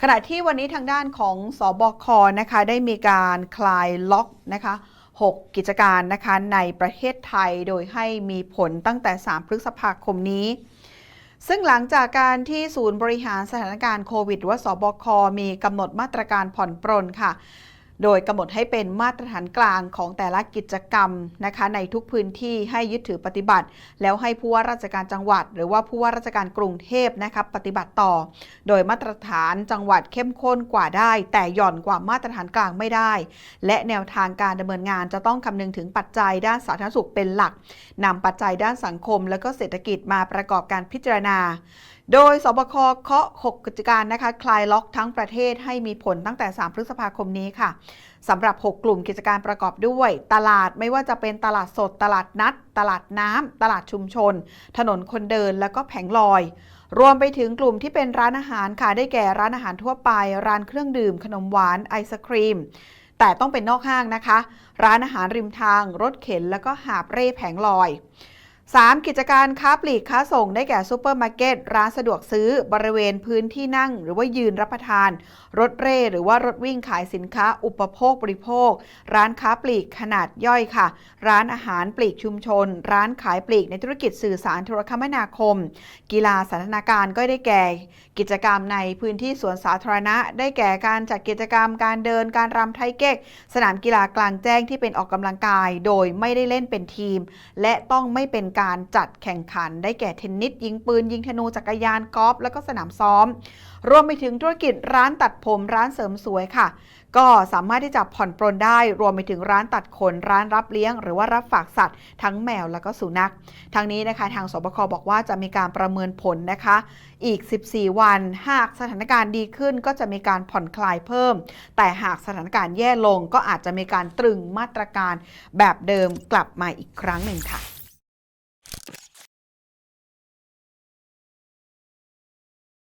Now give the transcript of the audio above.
ขณะที่วันนี้ทางด้านของสอบคนะคะได้มีการคลายล็อกนะคะ6กิจการนะคะในประเทศไทยโดยให้มีผลตั้งแต่ 3 พฤษภาคมนี้ ซึ่งหลังจากการที่ศูนย์บริหารสถานการณ์โควิดหรือว่าสบคมีกำหนดมาตรการผ่อนปรนค่ะ โดยกำหนดให้เป็นมาตรฐานกลางของแต่ละกิจกรรมนะคะในทุกพื้นที่ให้ยึดถือปฏิบัติ แล้วให้ผู้ว่าราชการจังหวัด หรือว่าผู้ว่าราชการกรุงเทพนะคะปฏิบัติต่อ โดยมาตรฐานจังหวัดเข้มข้นกว่าได้ แต่หย่อนกว่ามาตรฐานกลางไม่ได้ และแนวทางการดำเนินงานจะต้องคำนึงถึงปัจจัยด้านสาธารณสุขเป็นหลักนำปัจจัยด้านสังคม และก็เศรษฐกิจมาประกอบการพิจารณาโดยสบคเคาะ 6 กิจการนะคะ คลายล็อกทั้งประเทศให้มีผลตั้งแต่ 3 พฤษภาคมนี้ค่ะสำหรับ 6 กลุ่มกิจการประกอบด้วย ตลาดไม่ว่าจะเป็นตลาดสด ตลาดนัด ตลาดน้ำ ตลาดชุมชน ถนนคนเดิน แล้วก็แผงลอย รวมไปถึงกลุ่มที่เป็นร้านอาหารค่ะ ได้แก่ร้านอาหารทั่วไป ร้านเครื่องดื่ม ขนมหวาน ไอศครีม แต่ต้องเป็นนอกห้างนะคะ ร้านอาหารริมทาง รถเข็น แล้วก็หาบเร่แผงลอย 3. กิจการค้าปลีกค้าส่งได้แก่ซูเปอร์มาร์เก็ตร้านสะดวกซื้อบริเวณพื้นที่นั่ง หรือว่ายืนรับประทาน รถเร่หรือว่ารถวิ่งขายสินค้า อุปโภคบริโภค ร้านค้าปลีกขนาดย่อยค่ะ ร้านอาหารปลีกชุมชน ร้านขายปลีกในธุรกิจสื่อสารโทรคมนาคม กีฬาสันทนาการก็ได้แก่ กิจกรรมในพื้นที่สวนสาธารณะ ได้แก่การจัดกิจกรรมการเดินการรำไทยเก๊กสนามกีฬากลางแจ้งที่เป็นออกกำลังกาย โดยไม่ได้เล่นเป็นทีม และต้องไม่เป็นการจัดแข่งขัน ได้แก่เทนนิสยิงปืน ยิงธนูจักรยานกอล์ฟแล้วก็สนามซ้อม รวมไปถึงธุรกิจร้านตัดผมร้านเสริมสวยค่ะ ก็สามารถที่จะผ่อนปรนได้ รวมไปถึงร้านตัดขนร้านรับเลี้ยง หรือว่ารับฝากสัตว์ ทั้งแมวแล้วก็สุนัขทางนี้นะคะทางสบคบอกว่าจะมีการประเมินผลนะคะ อีก 14 วัน หากสถานการณ์ดีขึ้นก็จะมีการผ่อนคลายเพิ่ม แต่หากสถานการณ์แย่ลงก็อาจจะมีการตรึงมาตรการแบบเดิมกลับมาอีกครั้งหนึ่งค่ะ